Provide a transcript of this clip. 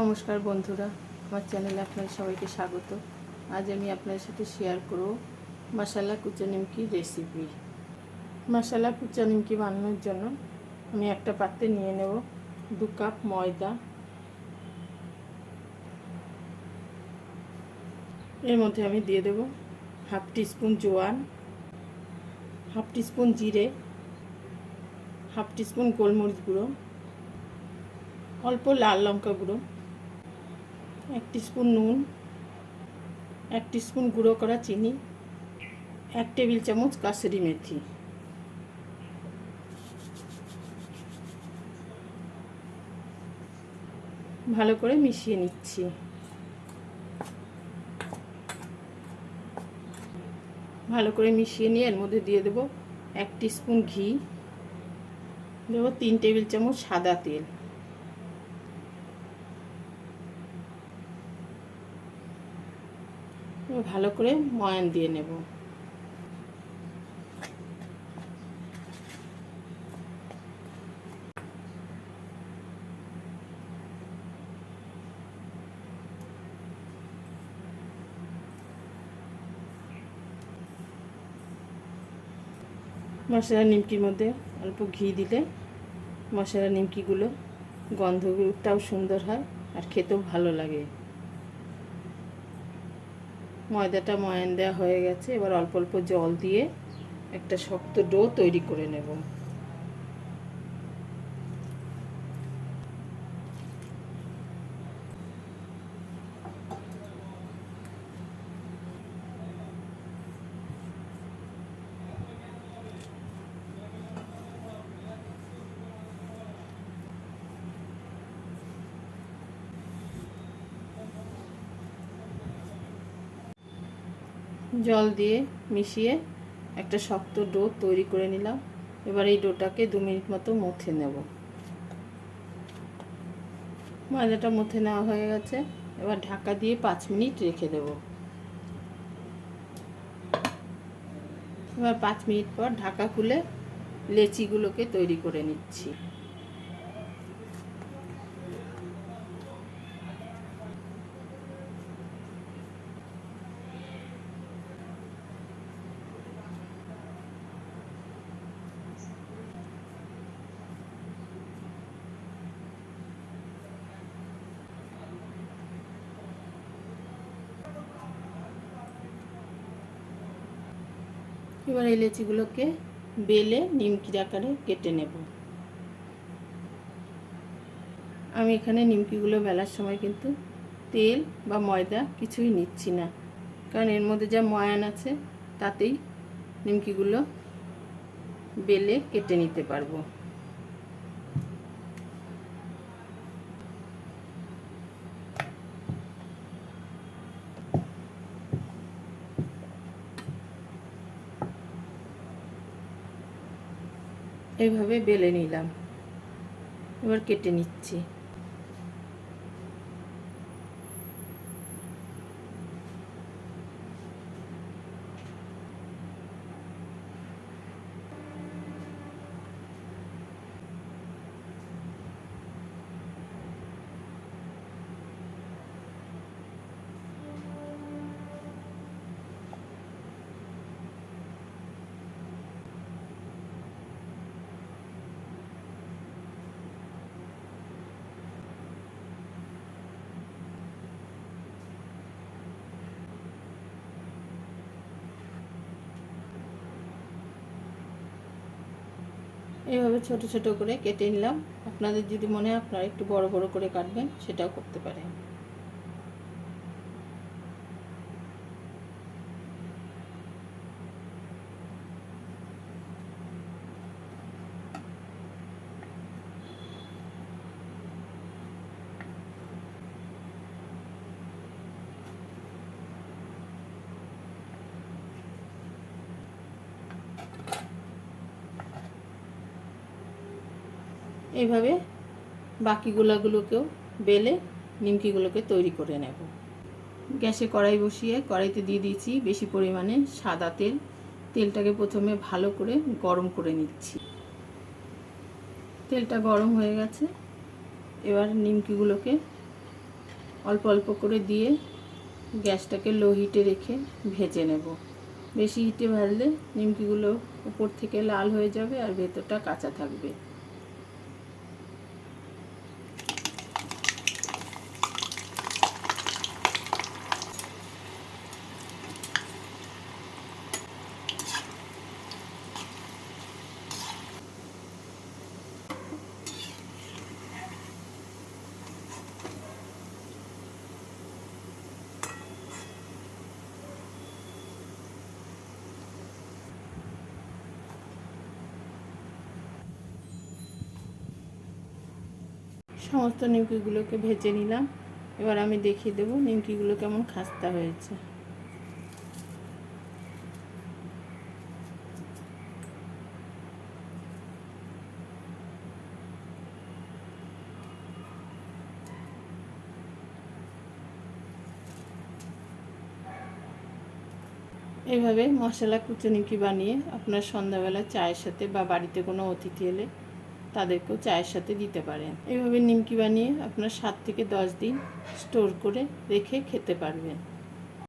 নমস্কার বন্ধুরা, আমার চ্যানেলে আপনাদের সবাইকে স্বাগত। আজ আমি আপনাদের সাথে শেয়ার করব মশালা কুচা নিমকি রেসিপি মশালা কুচা নিমকি বানানোর জন্য আমি একটা পাত্রে নিয়ে নেব দু কাপ ময়দা। এর মধ্যে আমি দিয়ে দেব হাফ টিস্পুন জোয়ান, হাফ টিস্পুন জিরে, হাফ টিস্পুন গোলমরিচ গুঁড়ো, অল্প লাল লঙ্কা গুঁড়ো। এক স্পুন নুন, এক স্পুন গুঁড়ো করা চিনি, এক টেবিল চামচ কাসুরি মেথি। ভালো করে মিশিয়ে নিচ্ছি। ভালো করে মিশিয়ে নিয়ে এর মধ্যে দিয়ে দেবো এক স্পুন ঘি, দেবো তিন টেবিল চামচ সাদা তেল। ভালো করে ময়ান দিয়ে নেব। মশলা নিমকির মধ্যে অল্প ঘি দিলে মশলা নিমকিগুলো গন্ধটাও সুন্দর হয় আর খেতেও ভালো লাগে। ময়দাটা ময়ান দেওয়া হয়ে গেছে। এবার অল্প অল্প জল দিয়ে একটা শক্ত ডো তৈরি করে নেব। জল দিয়ে মিশিয়ে একটা শক্ত ডো তৈরি করে নিলাম। এবার এই ডোটাকে দু মিনিট মতো মথে নেব। ময়দাটা মথে নেওয়া হয়ে গেছে। এবার ঢাকা দিয়ে পাঁচ মিনিট রেখে দেব। এবার পাঁচ মিনিট পর ঢাকা খুলে লেচিগুলোকে তৈরি করে নিচ্ছি। এবার এই লেচিগুলোকে বেলে নিমকির আকারে কেটে নেব। আমি এখানে নিমকিগুলো বেলার সময় কিন্তু তেল বা ময়দা কিছুই নিচ্ছি না। কারণ এর মধ্যে যা ময়ান আছে, তাতেই নিমকিগুলো বেলে কেটে নিতে পারব। এইভাবে বেলে নিলাম। এবার কেটে নিচ্ছি। এইভাবে ছোট ছোট করে কেটে নিলাম। আপনাদের যদি মনে হয় আপনারা একটু বড় বড় করে কাটবেন, সেটাও করতে পারেন। এইভাবে বাকি গোলাগুলোকেও বেলে নিমকিগুলোকে তৈরি করে নেব। গ্যাসে কড়াই বসিয়ে কড়াইতে দিয়ে দিয়েছি বেশি পরিমাণে সাদা তেল। তেলটাকে প্রথমে ভালো করে গরম করে নিচ্ছি। তেলটা গরম হয়ে গেছে। এবার নিমকিগুলোকে অল্প অল্প করে দিয়ে গ্যাসটাকে লো হিটে রেখে ভেজে নেব। বেশি হিটে ভাজলে নিমকিগুলো উপর থেকে লাল হয়ে যাবে আর ভেতরটা কাঁচা থাকবে। সমস্ত নিমকিগুলোকে ভেজে নিলাম। এবার আমি দেখিয়ে দেবো নিমকিগুলো কেমন খাস্তা হয়েছে। এইভাবে মশলা কুচো নিমকি বানিয়ে আপনার সন্ধ্যাবেলা চায়ের সাথে বা বাড়িতে কোনো অতিথি এলে তাদেরকেও চায়ের সাথে দিতে পারেন। এভাবে নিমকি বানিয়ে আপনার সাত থেকে দশ দিন স্টোর করে রেখে খেতে পারবেন।